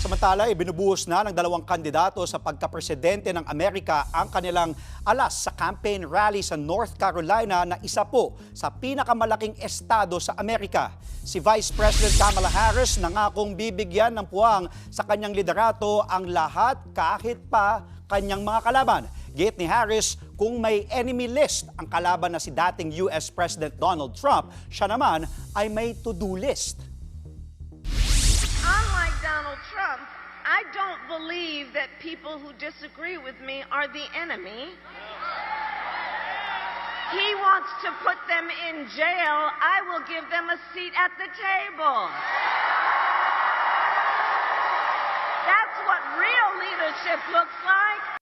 Samantala, ibinubuhos na ng dalawang kandidato sa pagkapresidente ng Amerika ang kanilang alas sa campaign rally sa North Carolina na isa po sa pinakamalaking estado sa Amerika. Si Vice President Kamala Harris nangakong bibigyan ng puwang sa kanyang liderato ang lahat kahit pa kanyang mga kalaban. Gate ni Harris, kung may enemy list ang kalaban na si dating US President Donald Trump, siya naman ay may to-do list. I don't believe that people who disagree with me are the enemy. He wants to put them in jail. I will give them a seat at the table. That's what real leadership looks like.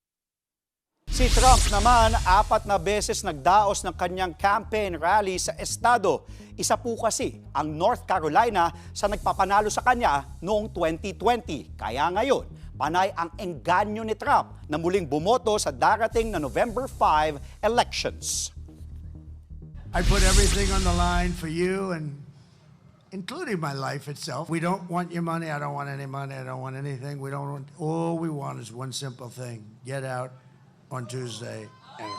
Si Trump naman, apat na beses nagdaos ng kanyang campaign rally sa estado. Isa po kasi ang North Carolina sa nagpapanalo sa kanya noong 2020. Kaya ngayon, panay ang engganyo ni Trump na muling bumoto sa darating na November 5 elections. I put everything on the line for you and including my life itself. We don't want your money. I don't want any money. I don't want anything. We don't want all we want is one simple thing. Get out on Tuesday and.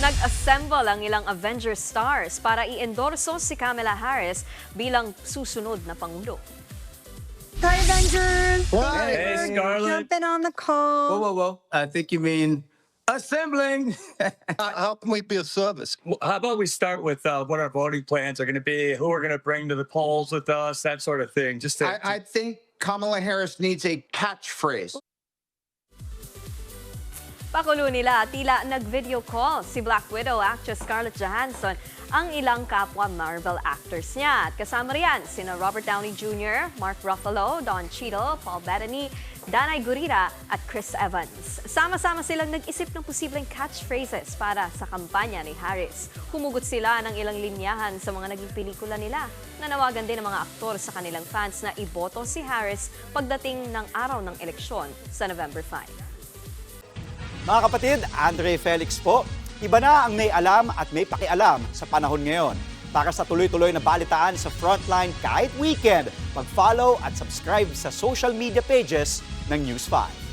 Nag-assemble ang ilang Avenger stars para i-endorso si Kamala Harris bilang susunod na Pangulo. Hi, Avengers! Hey, We're Scarlett. Jumping on the call. Whoa, whoa, whoa. I think you mean assembling. How can we be of service? Well, How about we start with uh, what our voting plans are going to be, who we're going to bring to the polls with us, that sort of thing. Just to, I, I think Kamala Harris needs a catchphrase. Pakulo nila, tila nag-video call si Black Widow actress Scarlett Johansson ang ilang kapwa Marvel actors niya. At kasama riyan sina Robert Downey Jr., Mark Ruffalo, Don Cheadle, Paul Bettany, Danay Gurira at Chris Evans. Sama-sama silang nag-isip ng posibleng catchphrases para sa kampanya ni Harris. Humugot sila ng ilang linyahan sa mga naging pelikula nila. Nanawagan din ng mga aktor sa kanilang fans na iboto si Harris pagdating ng araw ng eleksyon sa November 5. Mga kapatid, Andre Felix po. Iba na ang may alam at may pakialam sa panahon ngayon. Para sa tuloy-tuloy na balitaan sa Frontline kahit weekend, mag-follow at subscribe sa social media pages ng News 5.